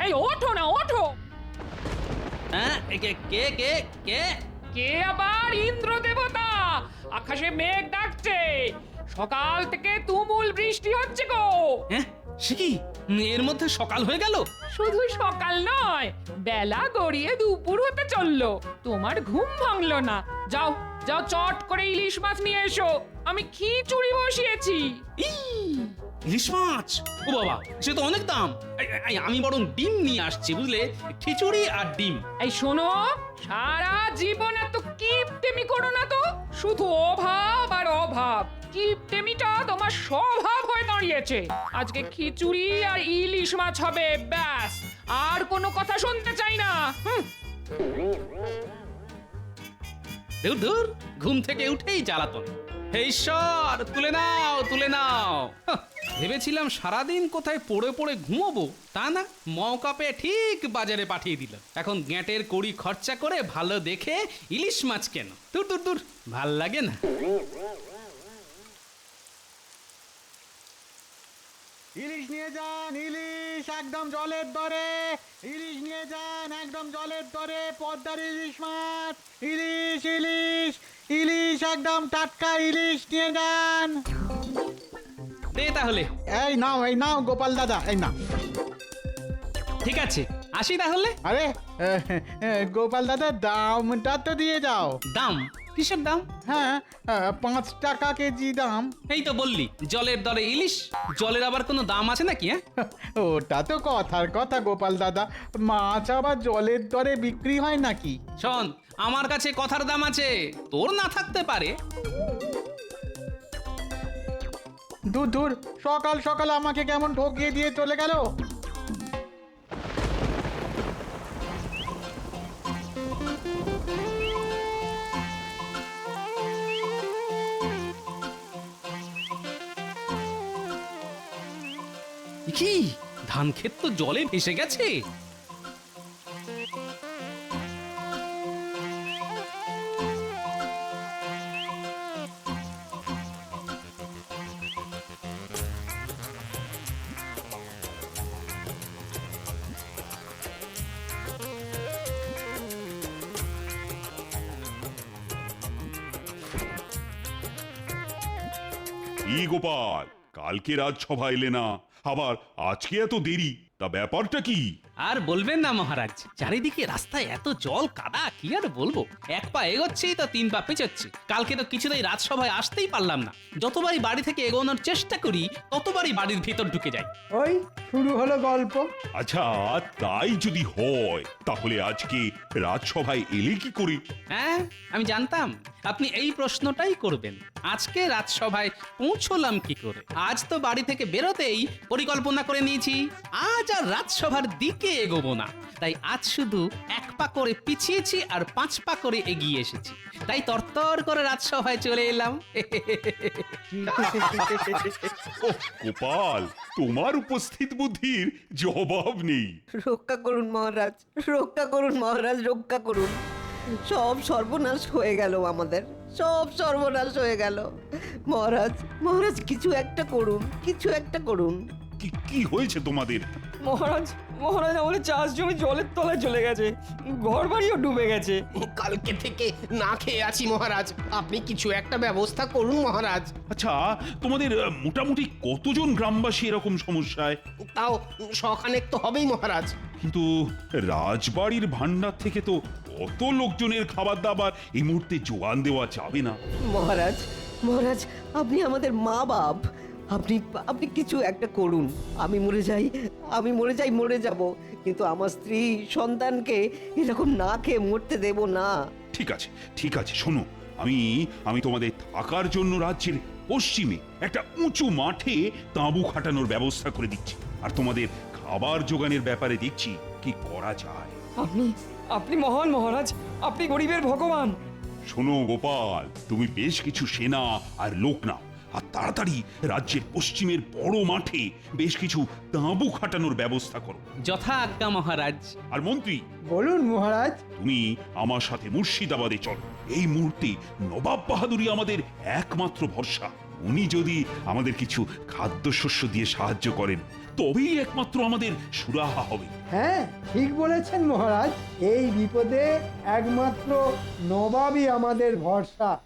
এই ওঠো না ওঠো। হ্যাঁ এ কে কে কে কে? কে আবার ইন্দ্র দেবতা আকাশে মেঘ ডাকছে। সকাল থেকে তুমুল বৃষ্টি হচ্ছে গো। হ্যাঁ সে কি? এর মধ্যে সকাল হয়ে গেল? শুধু সকাল নয় বেলা গড়িয়ে দুপুর হতে চলল। তোমার ঘুম ভাঙলো না। যাও যাও চট করে ইলিশ মাছ নিয়ে এসো। আমি খিচুড়ি বসিয়েছি। ই, ইলিশ মাছ? ও বাবা সে তো অনেক দাম। আমি বরং ডিম নিয়ে আসছি বুঝলে? খিচুড়ি আর ডিম। এই শোনো সারা জীবন এত কিপটেমি করো না তো। শুধু অভাব আর অভাব। কিপটেমিটা তোমার স্বভাব হয়ে দাঁড়িয়েছে। আজকে খিচুড়ি আর ইলিশ মাছ হবে ব্যাস। আর কোনো কথা শুনতে চাই না। হুম। দূর দূর ঘুম থেকে উঠেই জ্বালাতন। হে ঈশ্বর তুলে নাও তুলে নাও। হাহ, ভেবেছিলাম সারাদিন কোথায় পড়ে পড়ে ঘুমোবো, তা না মৌকা পেয়ে ঠিক বাজারে পাঠিয়ে দিল। এখন গ্যাঁটের কড়ি খরচা করে ভালো দেখে ইলিশ মাছ কেন? দূর দূর দূর, ভালো লাগে না। ইলিশ নিয়ে যান, ইলিশ একদম জলের দরে। ইলিশ নিয়ে যান, একদম জলের দরে, পদ্মার ইলিশ মাছ। ইলিশ ইলিশ ইলিশ একদম টাটকা ইলিশ নিয়ে যান। দে তাহলে। এই নাও এই নাও গোপাল দাদা এই নাও। ঠিক আছে আসি তাহলে। আরে এ, এ, গোপাল দাদা দামটা তো দিয়ে যাও দাম? কিসের দাম? হ্যাঁ এ, পাঁচ টাকা কেজি দাম। এই তো বললি জলের দরে ইলিশ জলের আবার কোনো দাম আছে নাকি হ্যাঁ? ওটা তো কথার কথা গোপাল দাদা। মাছ আবার জলের দরে বিক্রি হয় নাকি? শোন আমার কাছে কথার দাম আছে তোর না থাকতে পারে। দূর দূর। সকাল সকাল আমাকে কেমন ঠকিয়ে দিয়ে চলে গেল? কি? ধান ক্ষেত তো জলে ভেসে গেছে। কি গোপাল। কালকে রাজসভা এলে না। আবার আজকে এত দেরি। তা ব্যাপারটা কি? আর বলবেন না মহারাজ। চারিদিকে রাস্তায় এত জল কাদা কি আর বলব? এক পা এগোচ্ছেই তো তিন পা পেঁচাচ্ছে কালকে তো কিছুতেই রাজসভায় আসতেই পারলাম না। যতবারই বাড়ি থেকে এগোনোর চেষ্টা করি ততবারই বাড়ির ভিতর ঢুকে যাই। ওই শুরু হলো গল্প। আচ্ছা তাই যদি হয় তাহলে আজকে রাজসভায় এলে কি করে? হ্যাঁ আমি জানতাম। আপনি এই প্রশ্নটাই করবেন। আজকে রাজসভায় পৌঁছলাম কি করে? আজ তো বাড়ি থেকে বেরোতেই পরিকল্পনা করে নিয়েছি। আজ আর রাজসভার দিকে এগোবো না। তাই আজ শুধু এক পা করে পিছিয়েছি আর পাঁচ পা করে এগিয়ে এসেছি। তাই তরতর করে রাজসভায় চলে এলাম। ওহ, গোপাল তোমার উপস্থিত বুদ্ধির জবাব নেই। রক্ষা করুন মহারাজ রক্ষা করুন মহারাজ রক্ষা করুন। সব সর্বনাশ হয়ে গেল আমাদের সব সর্বনাশ হয়ে গেল। মহারাজ মহারাজ কিছু একটা করুন কিছু একটা করুন। কি কি হয়েছে তোমাদের? মহারাজ মহারাজ আমাদের চাষ জমি জলের তলায় চলে গেছে। ঘর বাড়িও ডুবে গেছে। কালকে থেকে না খেয়ে আছি মহারাজ। আপনি কিছু একটা ব্যবস্থা করুন মহারাজ। আচ্ছা তোমাদের আহ, মোটামুটি কতজন গ্রামবাসী এরকম সমস্যায়? তাও শখানেক তো হবেই মহারাজ। কিন্তু রাজবাড়ির ভান্ডার থেকে তো কত লোকজনের খাবার দাবার এই মুহূর্তে জোগান দেওয়া যাবে না। মহারাজ মহারাজ আপনি আমাদের মা বাপ আপনি আপনি কিছু একটা করুন। আমি মরে যাই আমি মরে যাই মরে যাব। কিন্তু আমার স্ত্রী সন্তানকে এরকম না খেয়ে মরতে দেব না। ঠিক আছে ঠিক আছে শোনো। আমি আমি তোমাদের থাকার জন্য রাজ্যের পশ্চিমে একটা উঁচু মাঠে তাঁবু খাটানোর ব্যবস্থা করে দিচ্ছি। আর তোমাদের খাবার জোগানের ব্যাপারে দেখছি কি করা যায়। আপনি আপনি মহান মহারাজ আপনি গরিবের ভগবান। শোনো গোপাল তুমি বেশ কিছু সেনা আর লোক নাও। আর তাড়াতাড়ি রাজ্যের পশ্চিমের বড় মাঠে বেশ কিছু তাঁবু খাটানোর ব্যবস্থা করো। যথা আজ্ঞা মহারাজ। আর মন্ত্রী বলুন মহারাজ। তুমি আমার সাথে মুর্শিদাবাদে চলো। এই মুহূর্তে নবাব বাহাদুরি আমাদের একমাত্র ভরসা। উনি যদি আমাদের কিছু খাদ্যশস্য দিয়ে সাহায্য করেন তবেই একমাত্র আমাদের সুরাহা হবে। হ্যাঁ ঠিক বলেছেন মহারাজ। এই বিপদে একমাত্র নবাবই আমাদের ভরসা।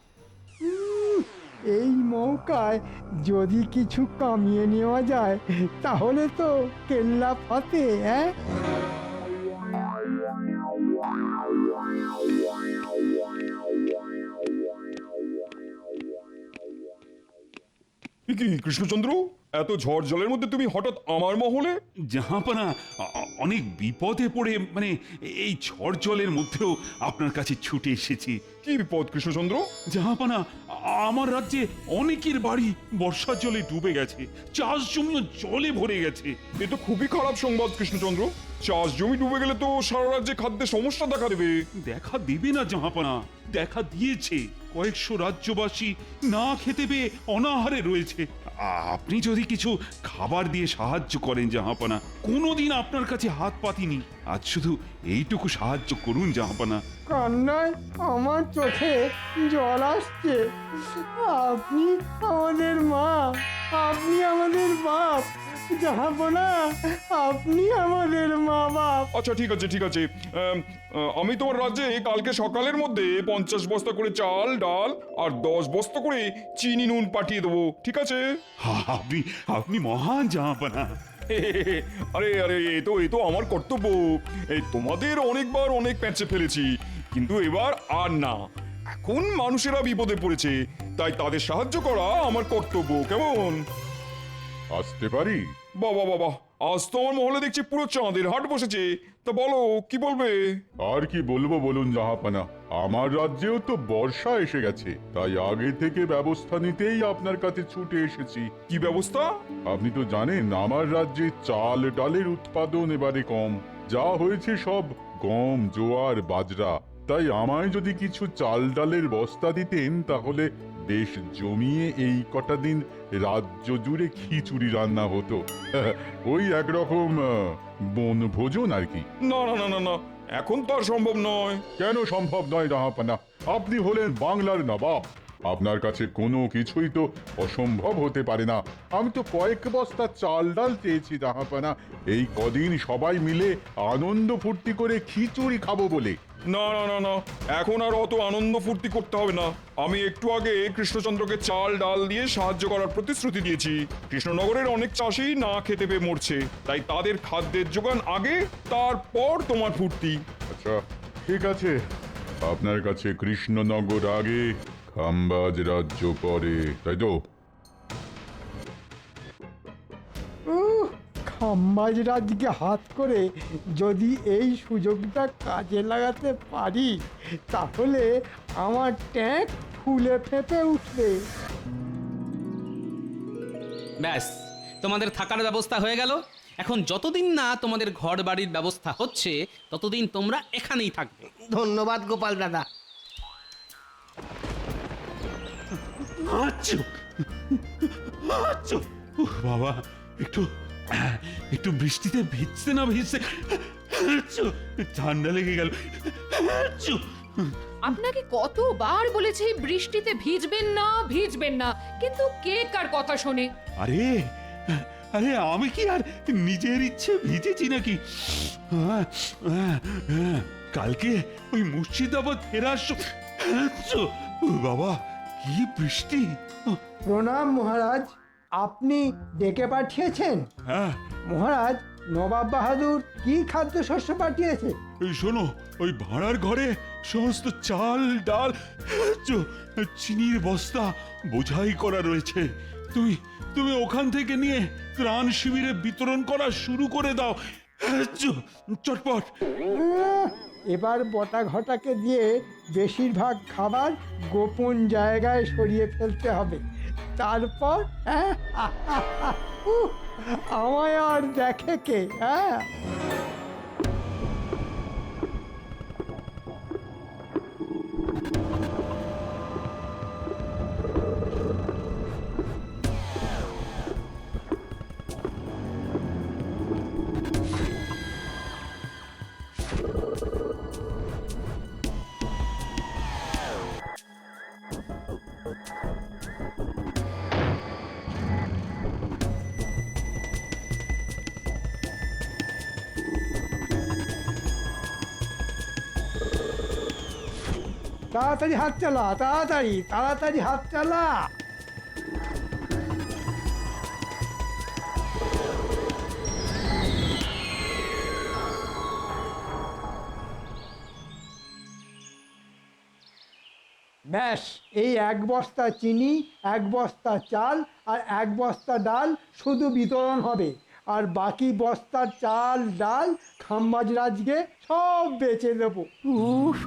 এই মৌকায় যদি কিছু কামিয়ে নেওয়া যায়, তাহলে তো কেল্লা ফাতে হ্যাঁ? এ কি, কৃষ্ণচন্দ্র? এত ঝড় জলের মধ্যে তুমি হঠাৎ আমার মহলে? জাহাপানা অনেক বিপদে পড়ে মানে এই ঝড় জলের মধ্যেও আপনার কাছে ছুটে এসেছি। কি বিপদ কৃষ্ণচন্দ্র? জাহাপানা আমার রাজ্যে অনেকের বাড়ি বর্ষার জলে ডুবে গেছে চাষ জমিও জলে ভরে গেছে। এ তো খুবই খারাপ সংবাদ কৃষ্ণচন্দ্র। চাষ জমি ডুবে গেলে তো সারা রাজ্যে খাদ্যের সমস্যা দেখা দেবে। দেখা দেবে না জাহাপানা দেখা দিয়েছে। কয়েকশো রাজ্যবাসী না খেতে পেয়ে অনাহারে রয়েছে। আপনি যদি কিছু খাবার দিয়ে সাহায্য করেন, জাহাপানা, কোনোদিন আপনার কাছে হাত পাতিনি। আজ শুধু এইটুকু সাহায্য করুন, জাহাপানা। কান্নায় আমার চোখে জল আসছে। আপনি আমাদের মা, আপনি আমাদের বাপ। জাহাপনা আপনি আমাদের মা বাপ আচ্ছা ঠিক আছে ঠিক আছে। আম, আহ, আমি তোমার রাজ্যে কালকে সকালের মধ্যে পঞ্চাশ বস্তা করে চাল ডাল আর দশ বস্তা করে চিনি নুন পাঠিয়ে দেবো ঠিক আছে? আপনি আপনি মহান জাহাপানা আরে আরে এ তো এ তো আমার কর্তব্য। এই তোমাদের অনেকবার অনেক প্যাঁচে ফেলেছি কিন্তু এবার আর না। এখন মানুষেরা বিপদে পড়েছে তাই তাদের সাহায্য করা আমার কর্তব্য কেমন? আসতে পারি? বাবা বাবা আজ তো আমার মহলে দেখছি পুরো চাঁদের হাট বসেছে। তা বলো কি বলবে? আর কি বলব বলুন জাহাপানা? আমার রাজ্যেও তো বর্ষা এসে গেছে। তাই আগে থেকে ব্যবস্থা নিতেই আপনার কাছে ছুটে এসেছি। কি ব্যবস্থা? আপনি তো জানেন আমার রাজ্যে চাল ডালের উৎপাদন এবারে কম। যা হয়েছে সব গম জোয়ার বাজরা। তাই আমায় যদি কিছু চাল ডালের বস্তা দিতেন তাহলে বেশ জমিয়ে এই কটা দিন রাজ্য জুড়ে খিচুড়ি রান্না হতো। ওই একরকম বন বনভোজন আর কি। না না না না না এখন তো আর সম্ভব নয়। কেন সম্ভব নয় রাহাপানা? আপনি হলেন বাংলার নবাব। আপনার কাছে কোনো কিছুই তো অসম্ভব হতে পারে না। আমি তো কয়েক বস্তা চাল ডাল চেয়েছি জাহাপানা এই কদিন সবাই মিলে আনন্দ ফুর্তি করে খিচুড়ি খাব বলে। না না না না। এখন আর অত আনন্দ ফুর্তি করতে হবে না। আমি একটু আগে কৃষ্ণচন্দ্রকে চাল ডাল দিয়ে সাহায্য করার প্রতিশ্রুতি দিয়েছি। কৃষ্ণনগরের অনেক চাষি না খেতে পেয়ে মরছে। তাই তাদের খাদ্যের যোগান আগে তারপর তোমার ফুর্তি। আচ্ছা ঠিক আছে। আপনার কাছে কৃষ্ণনগর আগে খাম্বাজ রাজ্য পরে তাই তো? উহ, খাম্বাজ রাজকে হাত করে যদি এই সুযোগটা কাজে লাগাতে পারি তাহলে আমার ট্যাঙ্ক ফুলে ফেপে উঠবে। ব্যাস তোমাদের থাকার ব্যবস্থা হয়ে গেল। এখন যতদিন না তোমাদের ঘর বাড়ির ব্যবস্থা হচ্ছে ততদিন তোমরা এখানেই থাকবে। ধন্যবাদ গোপাল দাদা। আচ্ছু আচ্ছু বাবা একটু একটু বৃষ্টিতে ভিজতে না ভিজতে আচ্ছু, ঠান্ডা লেগে গেল। আপনাকে কতবার বলেছি বৃষ্টিতে ভিজবেন না ভিজবেন না কিন্তু কে কার কথা শোনে? আরে আরে আমি কি আর নিজের ইচ্ছে ভিজেছি নাকি? কালকে ওই মুর্শিদাবাদ ফেরার বাবা কি বৃষ্টি? প্রণাম মহারাজ আপনি ডেকে পাঠিয়েছেন। হ্যাঁ। মহারাজ নবাব বাহাদুর কি খাদ্যশস্য পাঠিয়েছে? এই শোনো ওই ভাড়ার ঘরে সমস্ত চাল ডাল চ- চিনির বস্তা বোঝাই করা রয়েছে। তুমি তুমি ওখান থেকে নিয়ে ত্রাণ শিবিরে বিতরণ করা শুরু করে দাও। চ- চটপট। এবার বটা ঘটাকে দিয়ে বেশিরভাগ খাবার গোপন জায়গায় সরিয়ে ফেলতে হবে। তারপর হ্যাঁ, আমায় আর দেখে কে হ্যাঁ? তাড়াতাড়ি হাত চালা, তাড়াতাড়ি তাড়াতাড়ি হাত চালা। ব্যাস, এই এক বস্তা চিনি, এক বস্তা চাল আর এক বস্তা ডাল শুধু বিতরণ হবে। আর বাকি বস্তার চাল, ডাল, খাম্বাজ রাজকে সব বেচে দেবো। উফ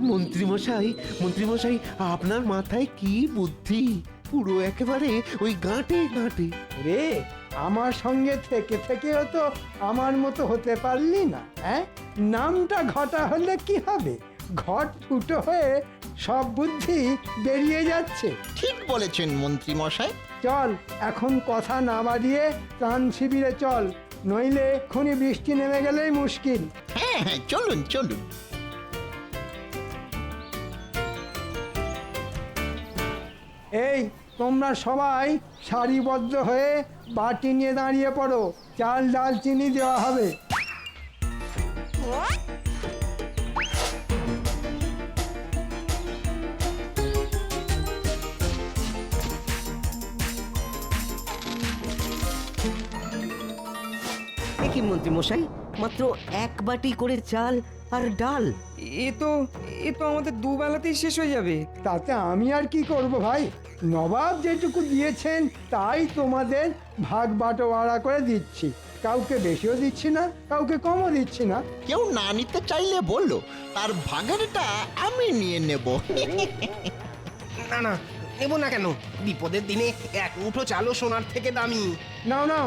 মন্ত্রীমশাই মন্ত্রীমশাই আপনার মাথায় কি বুদ্ধি? পুরো একেবারে ওই গাঁটে গাঁটে। রে আমার সঙ্গে থেকে থেকেও তো আমার মতো হতে পারলি না হ্যাঁ? নামটা ঘটা হলে কি হবে? ঘট ফুটো হয়ে সব বুদ্ধি বেরিয়ে যাচ্ছে। ঠিক বলেছেন মন্ত্রী মশাই চল এখন কথা না বাড়িয়ে ত্রাণ শিবিরে চল নইলে এক্ষুনি বৃষ্টি নেমে গেলেই মুশকিল। হ্যাঁ হ্যাঁ চলুন চলুন। এই তোমরা সবাই সারিবদ্ধ হয়ে বাটি নিয়ে দাঁড়িয়ে পড়ো। চাল ডাল চিনি দেওয়া হবে। মন্ত্রীমশাই মাত্র এক বাটি করে চাল আর ডাল। এ তো এ তো আমাদের দুবেলাতেই শেষ হয়ে যাবে। তাতে আমি আর কি করব ভাই? নবাব যেটুকু দিয়েছেন তাই তোমাদের ভাগ বাটোয়ারা করে দিচ্ছি। কাউকে বেশিও দিচ্ছি না কাউকে কমও দিচ্ছি না। কেউ না নিতে চাইলে বলল তার ভাগেরটা আমি নিয়ে নেব। না না নেব না কেন? বিপদের দিনে এক মুঠো চালও সোনার থেকে দামি। নাও নাও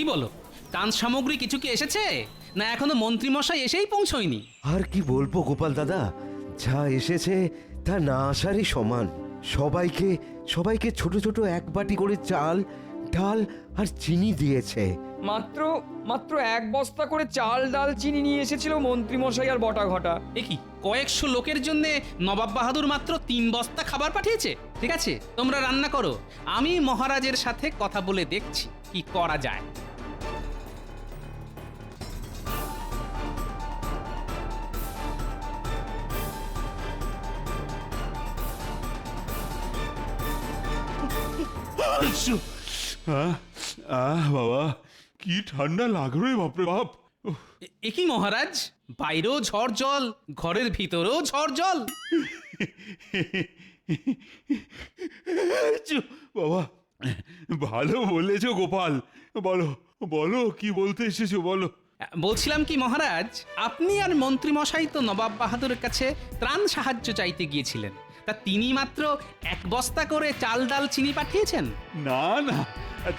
কি বলো? ত্রাণ সামগ্রী কিছু কি এসেছে? না এখনও মন্ত্রীমশাই এসেই পৌঁছয়নি? আর কি বলব গোপাল দাদা? যা এসেছে তা না আসারই সমান। সবাইকে সবাইকে ছোট ছোট এক বাটি করে চাল ডাল আর চিনি দিয়েছে। মাত্র মাত্র এক বস্তা করে চাল ডাল চিনি নিয়ে এসেছিল মন্ত্রী মশাই আর বটা ঘটা। এ কি কয়েকশো লোকের জন্য নবাব বাহাদুর মাত্র তিন বস্তা খাবার পাঠিয়েছে? ঠিক আছে তোমরা রান্না করো। আমি মহারাজের সাথে কথা বলে দেখছি কি করা যায়। আহ, আহ বাবা কি ঠান্ডা লাগল রে বাপরে বাপ। উফ, এ- এ কি মহারাজ? বাইরেও ঝড় জল ঘরের ভিতরেও ঝড় জল। চু, বাবা ভালো বলেছ গোপাল। বলো বলো কি বলতে এসেছ বলো। বলছিলাম কি মহারাজ আপনি আর মন্ত্রীমশাই তো নবাব বাহাদুরের কাছে ত্রাণ সাহায্য চাইতে গিয়েছিলেন। তা তিনি মাত্র এক বস্তা করে চাল ডাল চিনি পাঠিয়েছেন? না না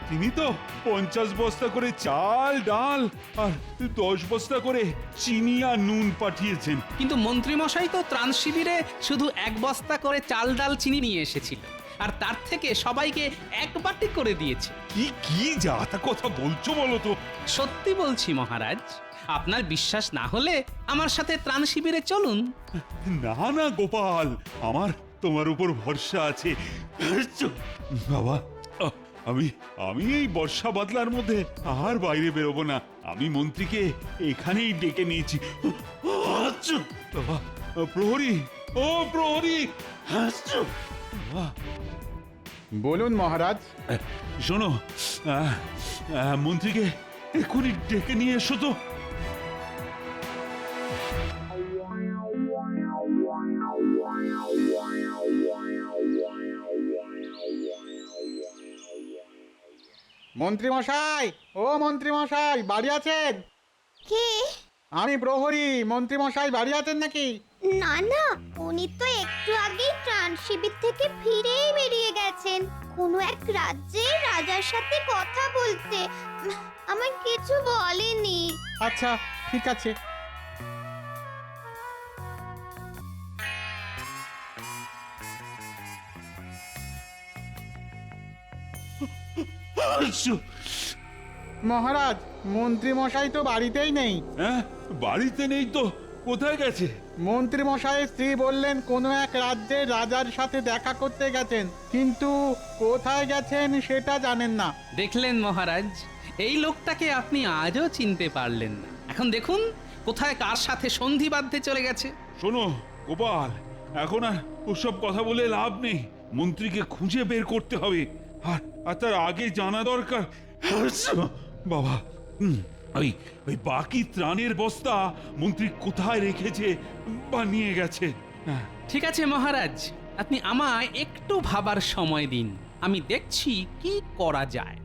তিনি তো পঞ্চাশ বস্তা করে চাল ডাল আর দশ বস্তা করে চিনি আর নুন পাঠিয়েছেন। কিন্তু মন্ত্রীমশাই তো ত্রাণ শিবিরে শুধু এক বস্তা করে চাল ডাল চিনি নিয়ে এসেছিল আর তার থেকে সবাইকে এক বাটি করে দিয়েছে। কি কি যা তা কথা বলছো বলো তো। সত্যি বলছি মহারাজ আপনার বিশ্বাস না হলে আমার সাথে ত্রাণ শিবিরে চলুন। না না গোপাল আমার তোমার উপর ভরসা আছে। বাবা আমি আমি এই বর্ষা বাদলার মধ্যে আর বাইরে বেরোবো না। আমি মন্ত্রীকে এখানেই ডেকে নিয়েছি। বাবা প্রহরী ও প্রহরী বলুন মহারাজ। শোনো মন্ত্রীকে এক্ষুনি ডেকে নিয়ে এসো তো। মন্ত্রী মশাই ও মন্ত্রীমশাই বাড়ি আছেন? কি? আমি প্রহরী মন্ত্রী মশাই বাড়ি আছেন নাকি? না না উনি তো একটু আগেই ত্রাণ শিবির থেকে ফিরেই বেরিয়ে গেছেন। কোনো এক রাজ্যে রাজার সাথে কথা বলতে আমার আমায় কিছু বলেনি। আচ্ছা ঠিক আছে। মহারাজ মন্ত্রী মশাই তো বাড়িতেই নেই। হ্যাঁ বাড়িতে নেই তো কোথায় গেছে? মন্ত্রী মশাইয়ের স্ত্রী বললেন কোনো এক রাজ্যের রাজার সাথে দেখা করতে গেছেন কিন্তু কোথায় গেছেন সেটা জানেন না। দেখলেন মহারাজ এই লোকটাকে আপনি আজও চিনতে পারলেন না। এখন দেখুন কোথায় কার সাথে সন্ধি বাঁধতে চলে গেছে। শোনো গোপাল এখন আর ওসব কথা বলে লাভ নেই। মন্ত্রীকে খুঁজে বের করতে হবে আর আর তার আগে জানা দরকার। বাবা ওই ওই বাকি ত্রাণের বস্তা মন্ত্রী কোথায় রেখেছে বা নিয়ে গেছে? হ্যাঁ। ঠিক আছে মহারাজ, আপনি আমায় একটু ভাবার সময় দিন। আমি দেখছি কি করা যায়।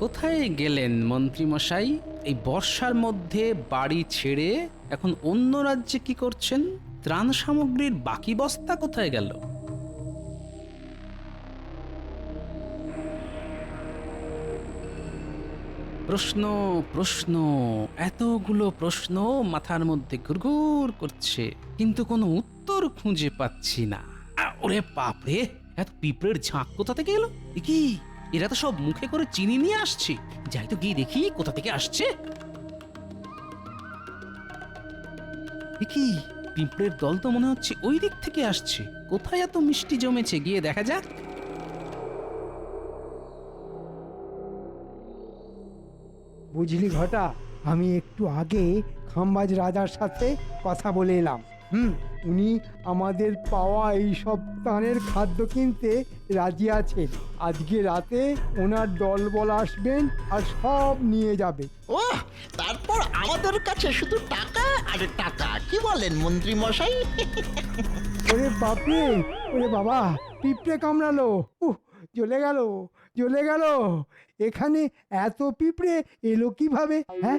কোথায় গেলেন মন্ত্রীমশাই? এই বর্ষার মধ্যে বাড়ি ছেড়ে এখন অন্য রাজ্যে কি করছেন? ত্রাণ সামগ্রীর বাকি বস্তা কোথায় গেল? প্রশ্ন প্রশ্ন। এতগুলো প্রশ্ন মাথার মধ্যে ঘুরঘুর করছে, কিন্তু কোনো উত্তর খুঁজে পাচ্ছি না। ওরে বাপরে, এত পিঁপড়ের ঝাঁক কোথা থেকে এলো? কি? এরা তো সব মুখে করে চিনি নিয়ে আসছে। যাই তো গিয়ে দেখি কোথা থেকে আসছে। কি? পিঁপড়ের দল তো মনে হচ্ছে ওই দিক থেকে আসছে। কোথায় এত মিষ্টি জমেছে? গিয়ে দেখা যাক। বুঝলি ঘটা, আমি একটু আগে খাম্বাজ রাজার সাথে কথা বলে এলাম। হুম উনি আমাদের পাওয়া এই সব তানের খাদ্য কিনতে রাজি আছেন। আজকে রাতে ওনার দলবল আসবেন আর সব নিয়ে যাবে। ও তারপর আমাদের কাছে শুধু টাকা আর টাকা কি বলেন মন্ত্রী মশাই? ওরে বাপরে ওরে বাবা পিঁপড়ে কামড়ালো। উহ জ্বলে গেল জ্বলে গেল। এখানে এত পিঁপড়ে এলো কীভাবে হ্যাঁ?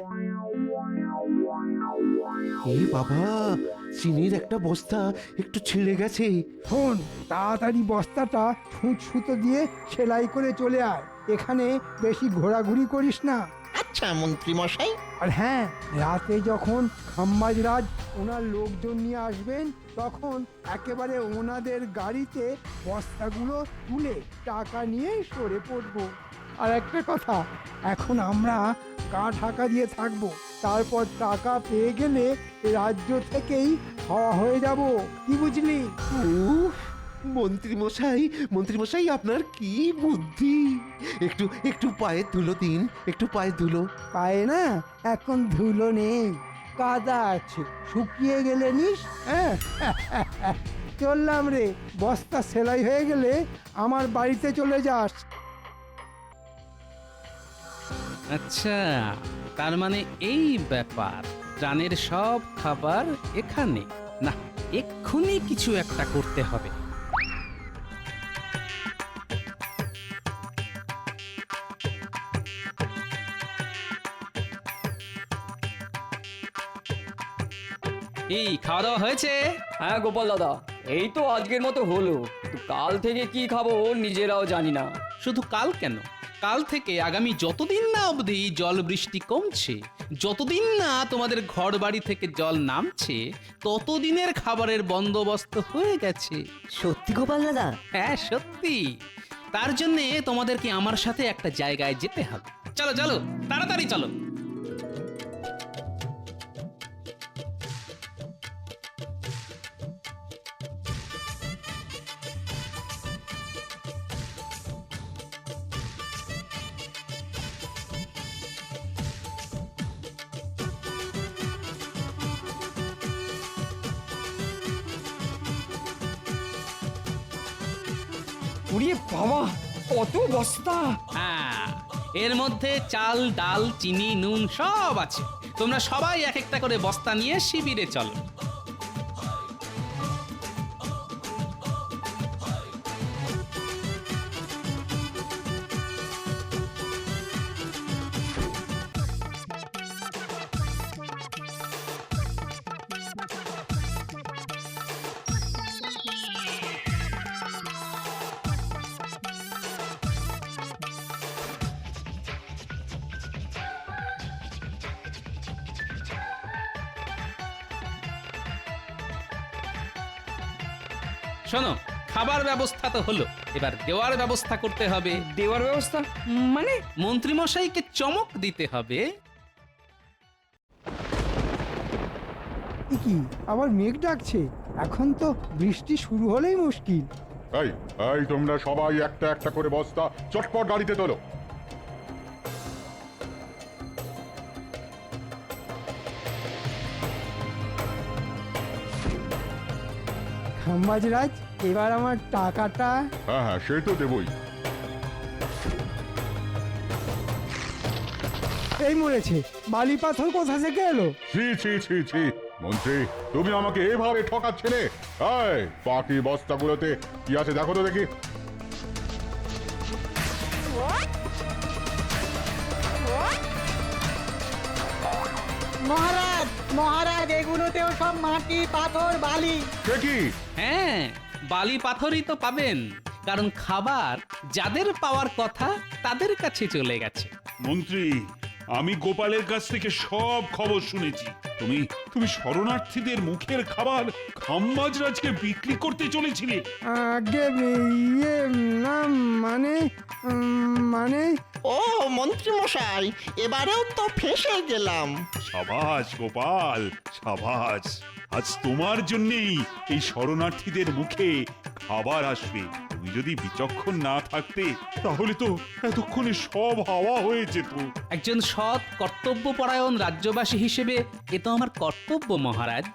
এ বাবা চিনির একটা বস্তা একটু ছিঁড়ে গেছে। শোন তাড়াতাড়ি বস্তাটা ছুঁচ সুতো দিয়ে সেলাই করে চলে আয়। এখানে বেশি ঘোরাঘুরি করিস না। আচ্ছা মন্ত্রী মশাই আর হ্যাঁ রাতে যখন খাম্বাজ রাজ ওনার লোকজন নিয়ে আসবেন তখন একেবারে ওনাদের গাড়িতে বস্তাগুলো তুলে টাকা নিয়ে সরে পড়ব। আর একটা কথা এখন আমরা গা ঢাকা দিয়ে থাকব। তারপর টাকা পেয়ে গেলে রাজ্য থেকেই হাওয়া হয়ে যাব। কি বুঝলি? উফ মন্ত্রী মশাই মন্ত্রী মশাই আপনার কি বুদ্ধি? একটু একটু পায়ে ধুলো দিন একটু পায়ে ধুলো। পায়ে না এখন ধুলো নেই। কাদা আছে শুকিয়ে গেলে নিস হ্যাঁ? চললাম রে বস্তা সেলাই হয়ে গেলে আমার বাড়িতে চলে যাস। আচ্ছা তার মানে এই ব্যাপার ত্রাণের সব খাবার এখানে। না এক্ষুনি কিছু একটা করতে হবে। এই খাওয়া দাওয়া হয়েছে? হ্যাঁ গোপাল দাদা এই তো আজকের মতো হলো। কিন্তু কাল থেকে কি খাব নিজেরাও জানি না। শুধু কাল কেন? কাল থেকে আগামী যতদিন না অবধি জল বৃষ্টি কমছে যতদিন না তোমাদের ঘর বাড়ি থেকে জল নামছে ততদিনের খাবারের বন্দোবস্ত হয়ে গেছে। সত্যি গোপাল দাদা? হ্যাঁ সত্যি। তার জন্যে তোমাদেরকে আমার সাথে একটা জায়গায় যেতে হবে। চলো চলো তাড়াতাড়ি চলো। উড়িয়ে বাবা, কত বস্তা। হ্যাঁ এর মধ্যে চাল, ডাল, চিনি, নুন সব আছে। তোমরা সবাই এক একটা করে বস্তা নিয়ে শিবিরে চলো। শোনো খাবার ব্যবস্থা তো হলো। এবার দেওয়ার ব্যবস্থা করতে হবে। দেওয়ার ব্যবস্থা? মানে? মন্ত্রীমশাইকে চমক দিতে হবে। কি আবার মেঘ ডাকছে। এখন তো বৃষ্টি শুরু হলেই মুশকিল। এই এই তোমরা সবাই একটা একটা করে বস্তা চটপট গাড়িতে তোলো। খাম্বাজরাজ এবার আমার টাকাটা। হ্যাঁ হ্যাঁ সে তো দেবই। এই মরেছে বালি পাথর কোথা থেকে এলো? ছি ছি ছি ছি মন্ত্রী তুমি আমাকে এভাবে ঠকাচ্ছিলে? এই বাকি বস্তাগুলোতে কি আছে দেখো তো দেখি। সব মাটি পাথর বালি। সে কি? হ্যাঁ বালি পাথরই তো পাবেন। কারণ খাবার যাদের পাওয়ার কথা তাদের কাছে চলে গেছে। মন্ত্রী আমি গোপালের কাছ থেকে সব খবর শুনেছি। তুমি তুমি শরণার্থীদের মুখের খাবার খাম্বাজরাজকে বিক্রি করতে চলেছিলে। আগে ইয়ে না মানে উম, মানে? ও মন্ত্রী মশাই এবারেও তো ফেসে গেলাম। সাবাস গোপাল সাবাস। আজ তোমার জন্যেই এই শরণার্থীদের মুখে খাবার আসবে। তুমি যদি বিচক্ষণ না থাকতে, তাহলে তো এতক্ষণে সব হাওয়া হয়ে যেত। একজন সৎ কর্তব্যপরায়ণ রাজ্যবাসী হিসেবে এ তো আমার কর্তব্য, মহারাজ।